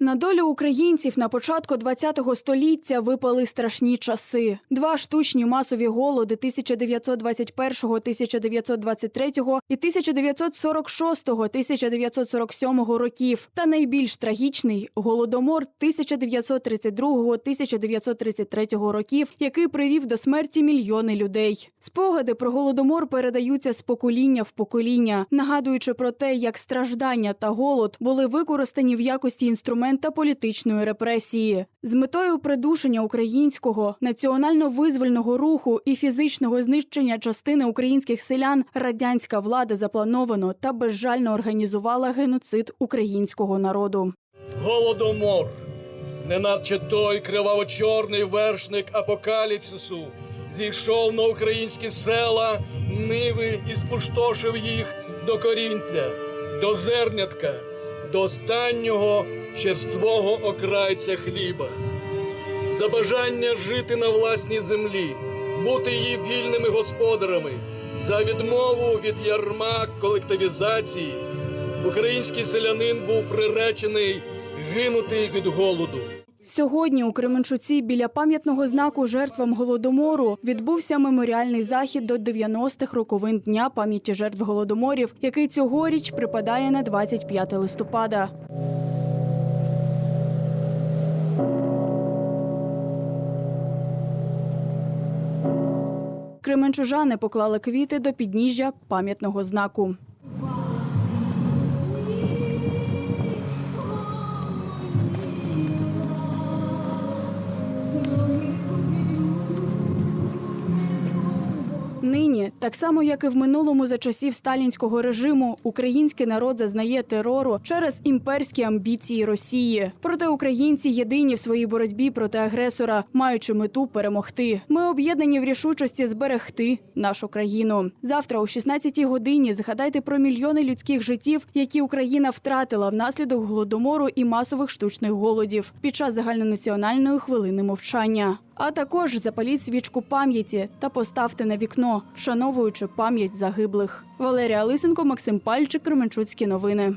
На долю українців на початку ХХ століття випали страшні часи. Два штучні масові голоди 1921-1923 і 1946-1947 років. Та найбільш трагічний голодомор 1932-1933 років, який привів до смерті мільйони людей. Спогади про голодомор передаються з покоління в покоління, нагадуючи про те, як страждання та голод були використані в якості інструмента політичної репресії з метою придушення українського національно-визвольного руху і фізичного знищення частини українських селян. Радянська влада заплановано та безжально організувала геноцид українського народу. Голодомор, неначе той криваво-чорний вершник апокаліпсису, зійшов на українські села, ниви і спустошив їх до корінця, до зернятка, до останнього черствого окрайця хліба. За бажання жити на власній землі, бути її вільними господарами, за відмову від ярма колективізації, український селянин був приречений гинути від голоду. Сьогодні у Кременчуці біля пам'ятного знаку жертвам голодомору відбувся меморіальний захід до 90-х роковин дня пам'яті жертв голодоморів, який цьогоріч припадає на 25 листопада. Кременчужани поклали квіти до підніжжя пам'ятного знаку. Так само як і в минулому за часів сталінського режиму, український народ зазнає терору через імперські амбіції Росії. Проте українці єдині в своїй боротьбі проти агресора, маючи мету перемогти. Ми об'єднані в рішучості зберегти нашу країну. Завтра о 16-й годині згадайте про мільйони людських життів, які Україна втратила внаслідок голодомору і масових штучних голодів під час загальнонаціональної хвилини мовчання. А також запаліть свічку пам'яті та поставте на вікно, вшановуючи пам'ять загиблих. Валерія Лисенко, Максим Пальчик, Кременчуцькі новини.